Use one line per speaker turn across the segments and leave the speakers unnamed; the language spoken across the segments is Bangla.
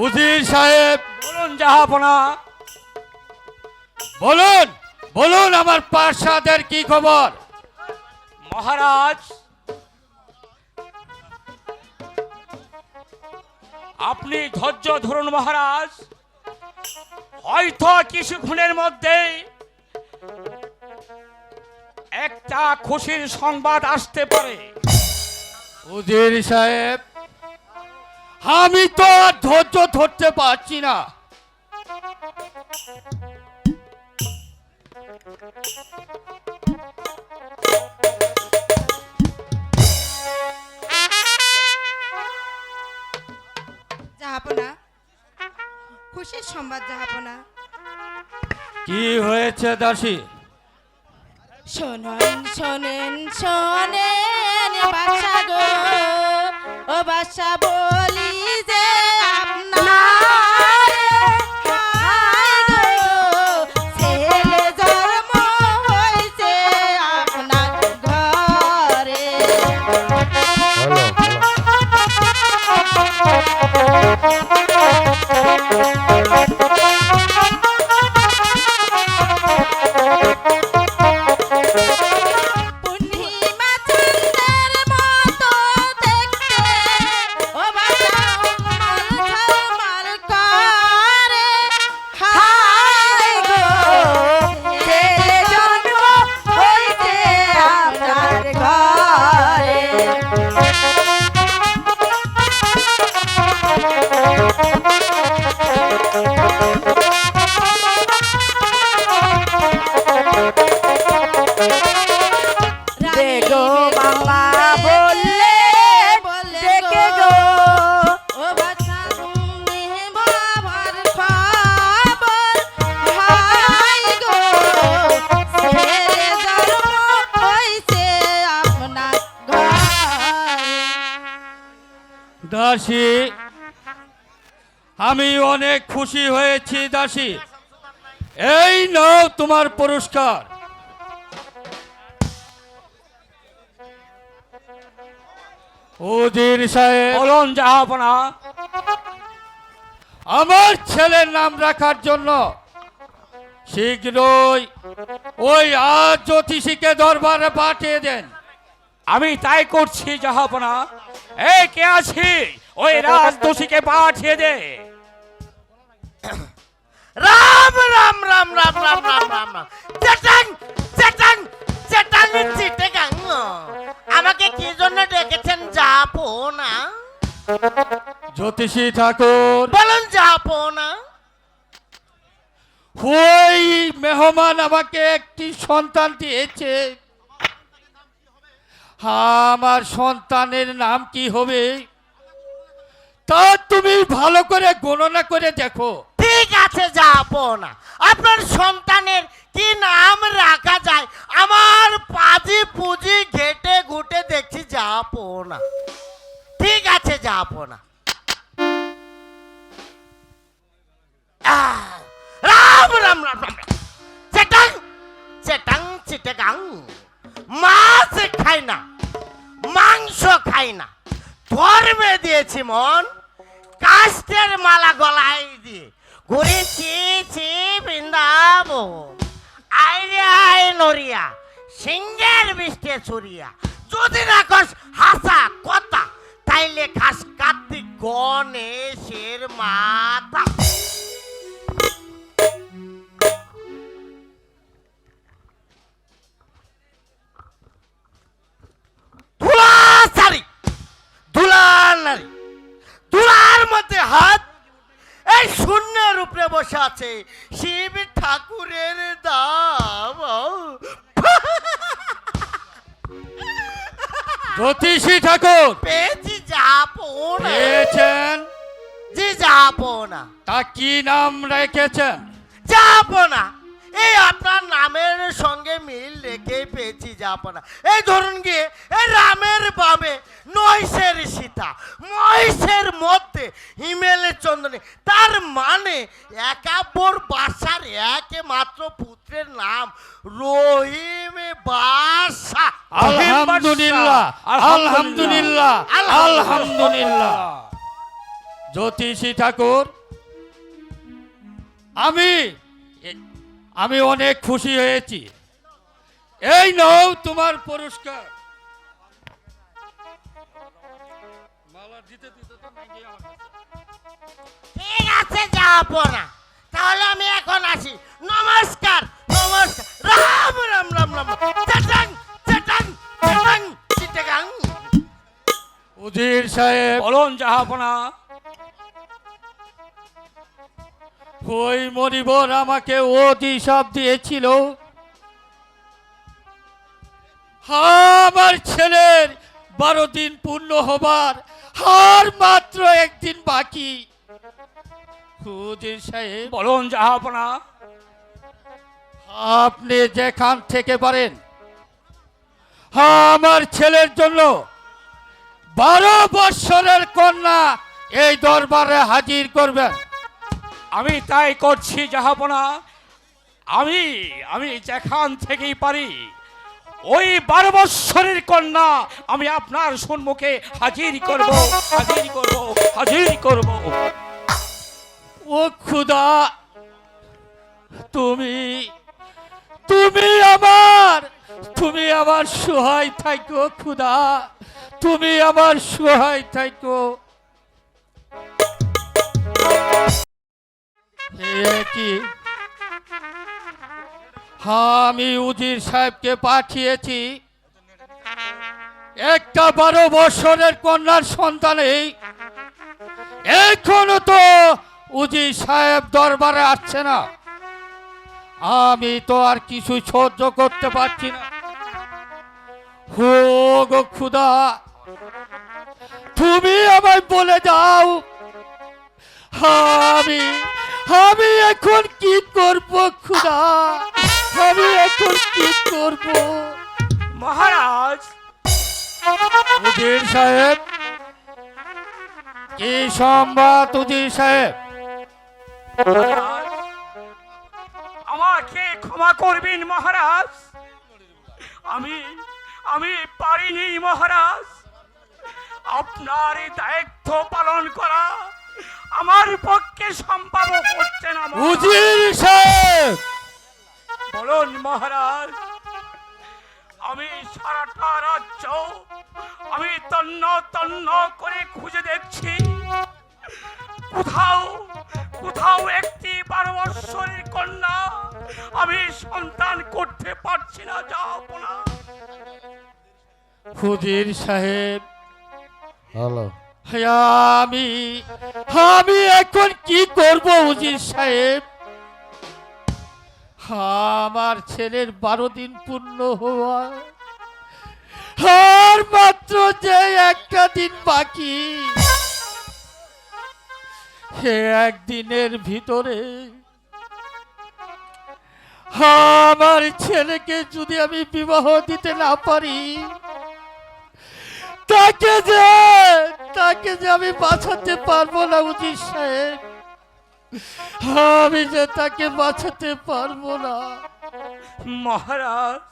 উজির সাহেব
বলুন জাহাপনা।
বলুন বলুন আমার পার্ষাদের কি খবর?
মহারাজ আপনি ধৈর্য ধরুন মহারাজ। হয়তো কিছুক্ষণের মধ্যে একটা খুশির সংবাদ আসতে পারে।
উজির সাহেব আমি তো আর ধৈর্য ধরতে পারছি না।
জাহাপনা খুশির সংবাদ জাহাপনা।
কি হয়েছে দাসী?
শোনেন শোনেন শোনেন বাসা গো ও বাসা বলি। Thank you.
দাসী। আমি অনেক খুশি হয়েছি দাসী। এই নাও তোমার পুরস্কার। উজির সাহেব।
বলুন জাহাপনা
আমার ছেলের নাম রাখার জন্য শীঘ্রই ওই আজ জ্যোতিষীকে দরবারে পাঠিয়ে দেন।
আমি তাই করছি জাহাপনা এই কে আছি? ওই রাজদোষীকে পাঠিয়ে দে।
রাম রাম রাম রাম রাম রাম রাম রাম। চেটাং চেটাং চেটাং চিটেগাং আমাকে কি জন্য ডেকেছেন যাব না
জ্যোতিষী ঠাকুর।
বলুন যাব না
ওই মেহমান আমাকে একটি সন্তান দিয়েছে। আমার সন্তানের নাম কি হবে? তা তুমি ভালো করে গণনা করে দেখো।
ঠিক আছে, যাব না। আপনার সন্তানের কি নাম রাখা যায়? আমার পাজি দিয়ে ঘুরেছি ছি বৃন্দাব আইরে আই নরিয়া সিংহের বৃষ্টি ছুরিয়া যদি না কস হাসা কথা তাইলে খাস কার্তিক গণেশের মাথা আছে। শিব ঠাকুরের দাম।
জ্যোতিষী ঠাকুর।
পেয়েছি যাব না।
পেয়েছেন?
জি যাব না।
তা কি নাম রেখেছেন?
যাব না। এই আপনার নামের সঙ্গে মিল রেখে পেয়েছি যাব না এই ধরুন গিয়ে এই রামের বাবে নৈশের সীতা মহিষের মধ্যে হিমেলের চন্দনে তার মানে একাব্বর বাসার একে মাত্র পুত্রের নাম রহিম বাসা।
আলহামদুলিল্লাহ আলহামদুলিল্লাহ। আলহামদুলিল্লাহ। জ্যোতিষী ঠাকুর আমি আমি অনেক খুশি হয়েছি। এই নাও তোমার পুরস্কার।
ঠিক আছে যাব না তাহলে আমি এখন আসি। নমস্কার নমস্কার। রাম রাম রাম রাম। চটাং চটাং চটাং চিটাগাং।
উজির সাহেব
বলুন জাহাপনা।
ওই মরিবর আমাকে অভিশাপ দিয়েছিল। হ্যাঁ, আমার ছেলের বারো দিন পূর্ণ হবার আর মাত্র একদিন বাকি। হুজির সাহেব
বলুন জাহাপনা
আপনি যেখান থেকে পারেন আমার ছেলের জন্য বারো বৎসরের কন্যা এই দরবারে হাজির করবেন।
আমি তাই করছি জাহাপনা আমি আমি যেখান থেকেই পারি, ওই বারো বৎসরের কন্যা আমি আপনার সম্মুখে হাজির করব হাজির করব হাজির করব।
ও খুদা, তুমি তুমি আমার তুমি আমার সহায় থাকো খুদা, তুমি আমার সহায় থাকো কি হ্যাঁ আমি উজির সাহেবকে পাঠিয়েছি। একটা বারো বছরের কন্যার সন্তানেই এখনও তো উজি সাহেব দরবারে আসছে না। আমি তো আর কিছু সহ্য করতে পারছি না। হো খুদা, তুমি আমায় বলে দাও, আমি আমি এখন কি করব খুদা? আমি এখন কি করব?
মহারাজ!
উজির সাহেব! কি সংবাদ উজির সাহেব?
আমাকে ক্ষমা করবেন মহারাজ। আমি আমি পারিনি মহারাজ। আপনার দায়িত্ব পালন করা আমার পক্ষে সম্ভব হচ্ছে না।
উজির সাহেব
বলুন মহারাজ আমি সারাটা রাজ্য আমি তন্ন তন্ন করে খুঁজে দেখছি। কোথাও কোথাও একটি বারো বৎসরের কন্যা আমি সন্তান করতে পারছি না যাও না।
ফুজির সাহেব।
হ্যালো।
আমি আমি এখন কি করব, উজির সাহেব? আমার ছেলের বারো দিন পূর্ণ হওয়া। আর মাত্র যে একটা দিন বাকি। সে একদিনের ভিতরে আমার ছেলেকে যদি আমি বিবাহ দিতে না পারি তাকে যে তাকে যে আমি বাঁচাতে পারব না উজির সাহেব। আমি যে তাকে বাঁচাতে পারব না।
মহারাজ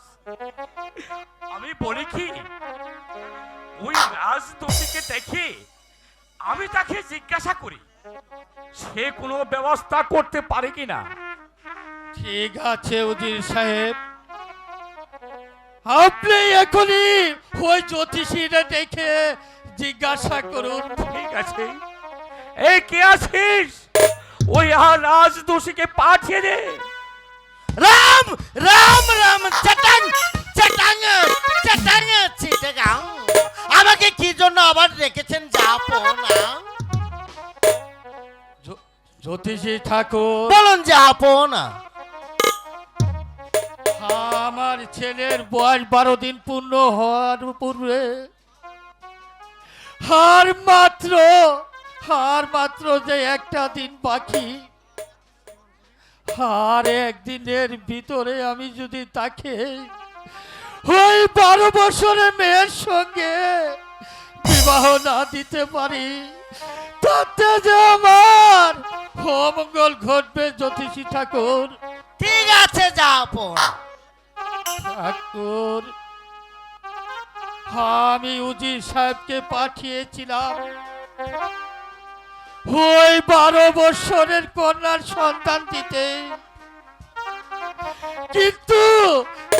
আমি বলি কি ওই রাজদোষীকে দেখে আমি তাকে জিজ্ঞাসা করি সে কোনো ব্যবস্থা করতে পারে কিনা?
ঠিক আছে উজির সাহেব। আপনি এখনই ওই জ্যোতিষীরা দেখে জিজ্ঞাসা করুন।
ঠিক আছে। এই কে আছিস? ওই আর রাজদোষীকে পাঠিয়ে দে।
রাম রাম রাম চটাং চটাং চটাং চিটাগাং। আমাকে কি জন্য আবার রেখেছেন যাব না?
জ্যোতিষী ঠাকুর।
বলুন যাব না।
আমার ছেলের বয়স বারো দিন পূর্ণ হওয়ার পূর্বে, হার মাত্র হার মাত্র যে একটা দিন বাকি আর একদিনের ভিতরে আমি যদি তাকে ওই বারো বছরের মেয়ের সঙ্গে বিবাহ না দিতে পারি, তাতে যে আমার অমঙ্গল ঘটবে জ্যোতিষী ঠাকুর।
ঠিক আছে যাব
ঠাকুর। আমি উজির সাহেবকে পাঠিয়েছিলাম। ওই বারো বৎসরের কন্যার সন্তান দিতে। কিন্তু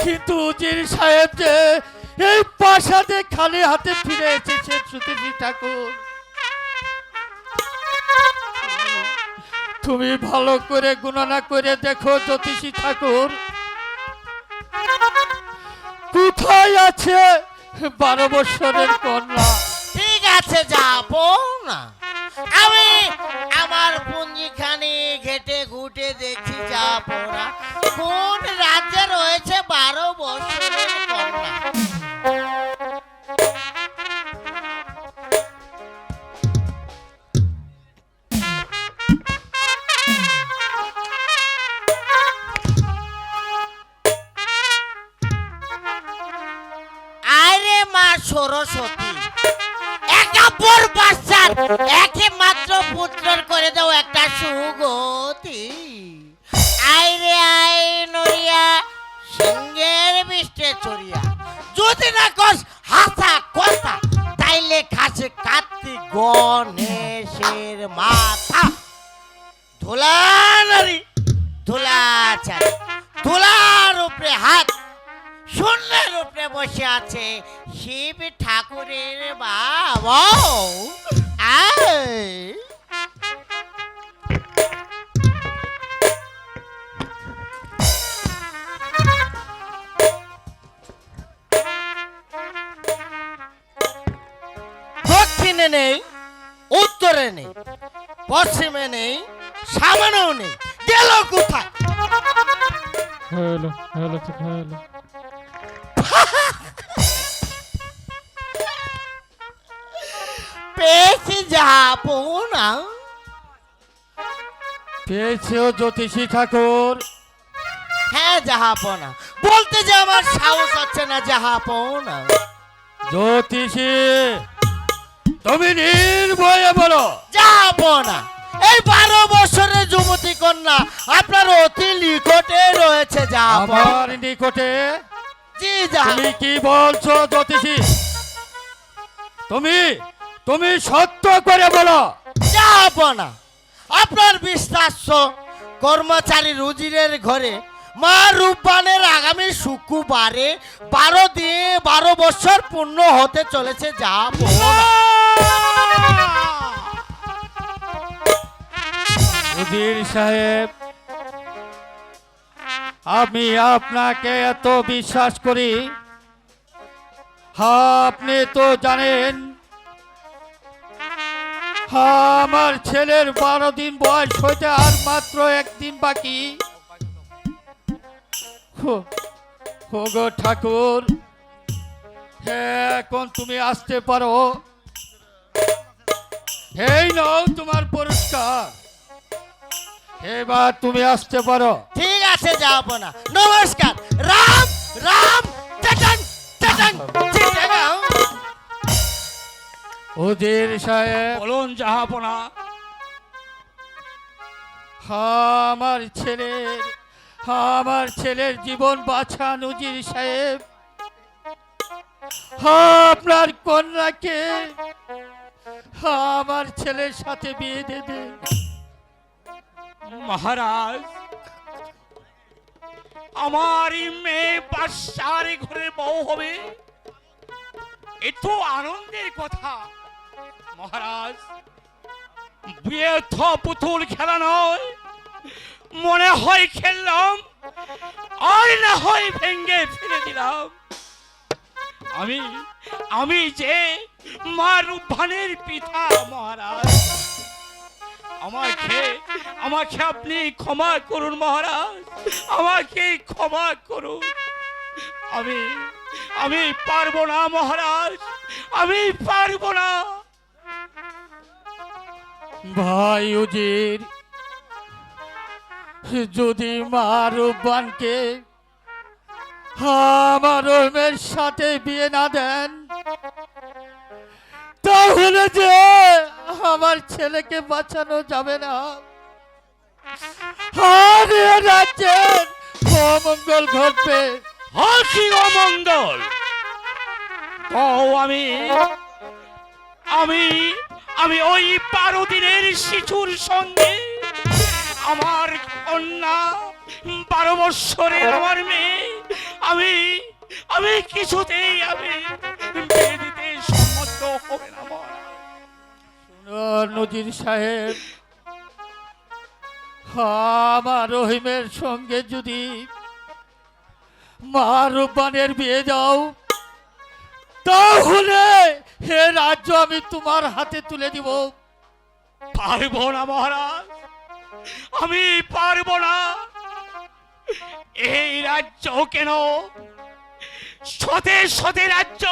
কিন্তু উজির সাহেব যে এই প্রাসাদে খালি হাতে ফিরে এসেছে সুতিজি ঠাকুর। তুমি ভালো করে গণনা করে দেখো, জ্যোতিষী ঠাকুর। কোথায় আছে বারো বৎসরের কন্যা?
ঠিক আছে, যাব না। আমি আমার পুঞ্জিখানি ঘেটে ঘুটে দেখি যাব না। কোন রাজ্যে রয়েছে বারো বছরের সরস্বতী। একাপর বাচ্চার একমাত্র পুত্রর করে দাও একটা সুগতি। আই নড়িয়া, সিংহের বিষ্টে চড়িয়া। যদি না কস হাসা কথা, তাইলে খাসে কার্তিক গণেশের মাথা। ধুলা নারী, ধুলা ধুলার উপরে হাত শূন্যের উপরে বসে আছে শিব ঠাকুরের বাবা। দক্ষিণে নেই, উত্তরে নেই, পশ্চিমে নেই, সামনেও নেই, গেল কোথায়?
হ্যালো হ্যালো হ্যালো
পেয়েছি যাব না
পেয়েছেও জ্যোতিষী ঠাকুর।
হ্যাঁ জাহাপনা বলতে যে আমার সাহস হচ্ছে না জাহাপনা
জ্যোতিষী তুমি নির্ভয়ে বলো।
জাহাপনা এই বারো বছরের যুবতী কন্যা আপনার অতি নিকটে রয়েছে জাহাপনা
আমার নিকটে?
জি
তুমি কি বলছো জ্যোতিষী? তুমি তুমি সত্য করে বলো।
জাহাপনা আপনার বিশ্বাস কর্মচারী রুজিরের ঘরে মা রূপবানের আগামী শুক্রবারে বারো দিয়ে বারো বছর পূর্ণ হতে চলেছে জাহাপনা
উজির সাহেব আমি আপনাকে এত বিশ্বাস করি। হ্যাঁ আপনি তো জানেন আমার ছেলের বারো দিন বয়স হইতে আর মাত্র একদিন বাকি। ঠাকুর হ্যাঁ এখন তুমি আসতে পারো। এই নাও তোমার পুরস্কার। এবার তুমি আসতে পারো।
ঠিক আছে যাব না নমস্কার। রাম রাম, টাটান টাটান।
উজির সাহেব
বলুন জাহাপনা
আমার ছেলের আমার ছেলের জীবন বাঁচান উজির সাহেব। আপনার কন্যাকে আমার ছেলের সাথে বিয়ে দেবে
মহারাজ আমার মেয়ে বাদশার ঘরে বউ হবে। এ তো আনন্দের কথা। মহারাজ বিয়ে তো পুতুল খেলা নয়। মনে হয় খেললাম, আর না হয় ভেঙ্গে ফেলে দিলাম। আমি আমি যে মা রূপভানের পিতা, মহারাজ। আমাকে আমাকে আপনি ক্ষমা করুন, মহারাজ। আমাকে ক্ষমা করুন। আমি আমি পারব না, মহারাজ। আমি পারব না।
ভাই উজির যদি মা রূপবানকে আমার মেয়ের সাথে বিয়ে না দেন তাহলে যে আমার ছেলেকে বাঁচানো যাবে না। আর এ রাজ্যের অমঙ্গল ঘটবে।
হাসি অমঙ্গল। আমি আমি আমি ওই বারো দিনের শিশুর সঙ্গে আমার কন্যা বারো বৎসরের আমার মেয়ে, আমি আমি কিছুতেই আমি বিয়ে দিতে সম্মত হবে না।
নজির সাহেব, আমার রহিমের সঙ্গে যদি মা রূপবানের বিয়ে দাও, তাহলে হে রাজ্য, আমি তোমার হাতে তুলে দিব।
পারব না, মহারাজ। আমি পারব না। এই রাজ্য কেন? শতে শতে রাজ্য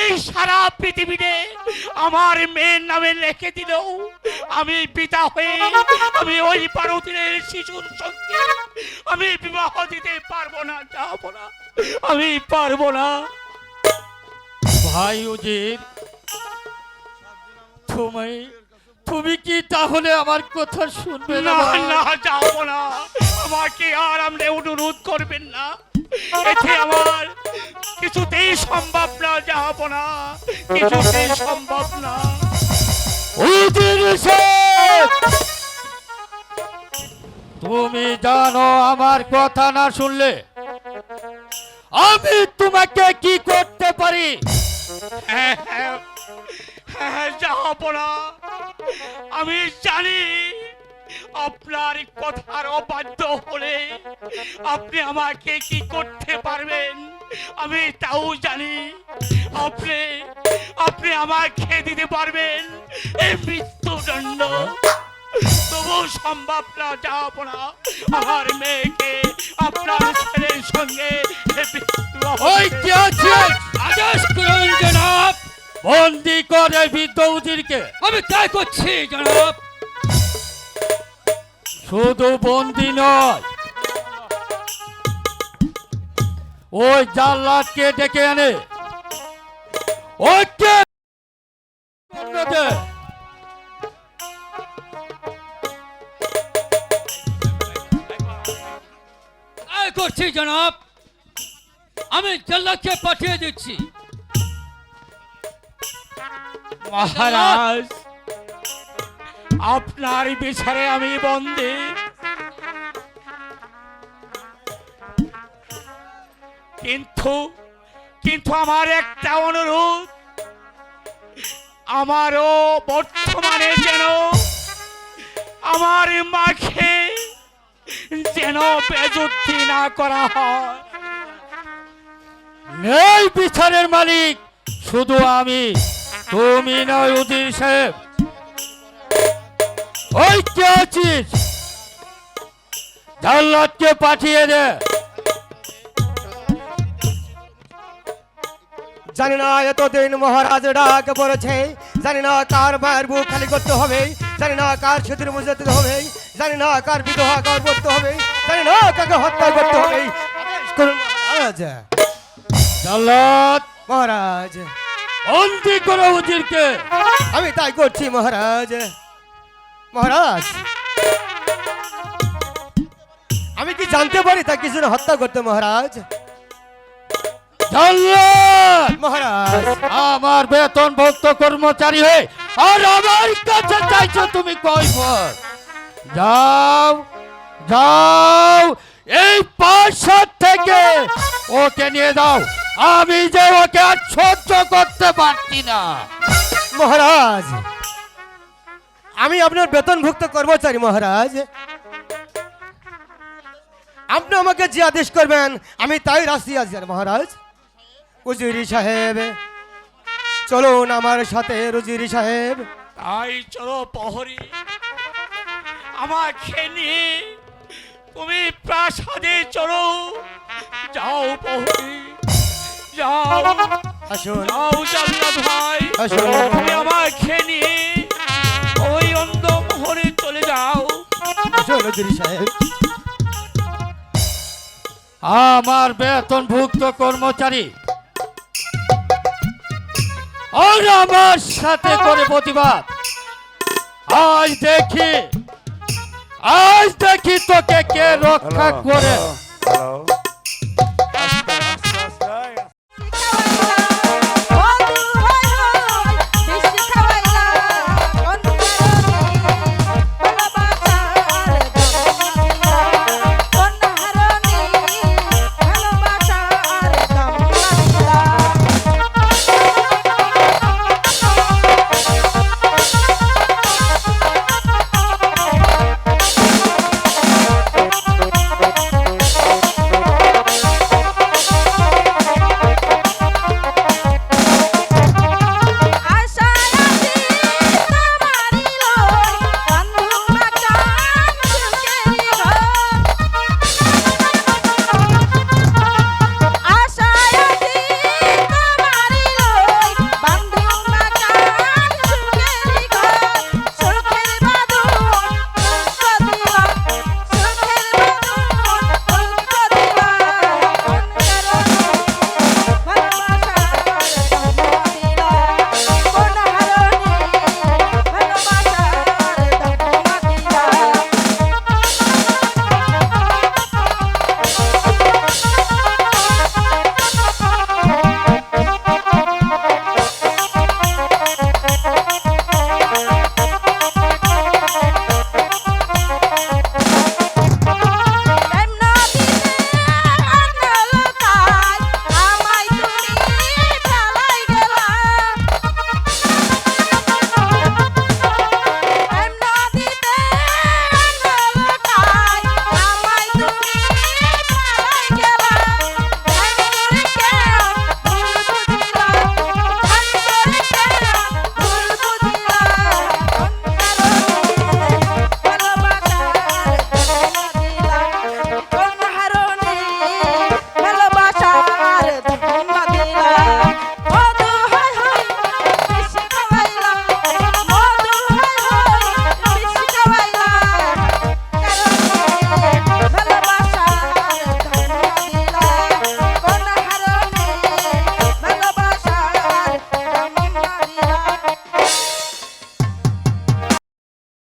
এই সারা পৃথিবীতে আমার মেয়ের নামে লিখে দিল। আমি পিতা হয়ে আমি ওই দিনের শিশুর সঙ্গে আমি বিবাহ দিতে পারব না, যাব না। আমি পারব না।
ভাই উজির তুমি তুমি কি তাহলে আমার কথা শুনবে না?
না যাব না। আমাকে আর আপনি অনুরোধ করবেন না। এতে আমার কিছুতেই সম্ভব না যাব না। কিছুতেই সম্ভব না!
তুমি জানো আমার কথা না শুনলে আমি তোমাকে কি করতে পারি?
হ্যাঁ, হ্যাঁ, হ্যাঁ, যাব আমি জানি আপনার কথার অবাধ্য হলে আপনি আমাকে কি করতে পারবেন আমি তাও জানি আপনি আপনি আমাকে দিতে পারবেন এই মৃত্যুদণ্ড তবু সম্ভব না যাব না আমার মেয়েকে আপনার ছেলের সঙ্গে
ওই
দিতে-
আছে আদেশ করুন জনাব। বন্দি করে বৃদ্ধ
আমি তাই করছি জনাব।
শুধু বন্দি নয় ওই জাল্লাদকে ডেকে আনে ওকে
করছি জনাব। আমি জল্লাদকে পাঠিয়ে দিচ্ছি।
মহারাজ, আপনার বিচারে আমি বন্দী। কিন্তু কিন্তু আমার একটা অনুরোধ। আমারও বর্তমানে যেন আমার মাকে যেন বেজুতি না করা হয়।
এই বিচারের মালিক শুধু আমি। তুমি নয় উজির সাহেব। ওই কে আছিস? জাল্লাদকে পাঠিয়ে দে।
জানি না এতদিন মহারাজ ডাক পড়েছে জানি না কার মায়ের বুক খালি করতে হবে। জানি না কার সেতুর মুজাতে হবে। জানি না কার বিধবা কার করতে হবে। জানি না কাকে হত্যা করতে হবে। আদেশ করুন মহারাজ।
জাল্লাদ
মহারাজ।
বন্দি করো উজিরকে।
আমি তাই করছি মহারাজ। মহারাজ। আমি কি জানতে পারি তা কিছু না হত্যা করতে মহারাজ? মহারাজ।
আমার বেতন ভক্ত কর্মচারী হয়ে আর আমার কাছে চাইছো তুমি কৈফর যাও যাও এই পাঁচশাত থেকে ওকে নিয়ে দাও আমি যে ওকে আর সহ্য করতে পারছি না।
মহারাজ আমি আপনার বেতনভুক্ত কর্মচারী মহারাজ। আপনি আমাকে যে আদেশ করবেন আমি তাই রাশি আছি মহারাজ। উজিরি সাহেব চলুন আমার সাথে রুজিরি সাহেব।
তাই চলো প্রহরী। আমাকে নিয়ে তুমি প্রাসাদে চলো। যাও প্রহরী। যাও।
আসুন।
যাও ভাই।
আসুন।
তুমি আমাকে নিয়ে ওই অন্ধ মোহরে চলে যাও।
সাহেব।
আমার বেতনভুক্ত কর্মচারী আর আমার সাথে করে প্রতিবাদ। আজ দেখি আজ দেখি তোকে কে রক্ষা করে।
হ্যালো।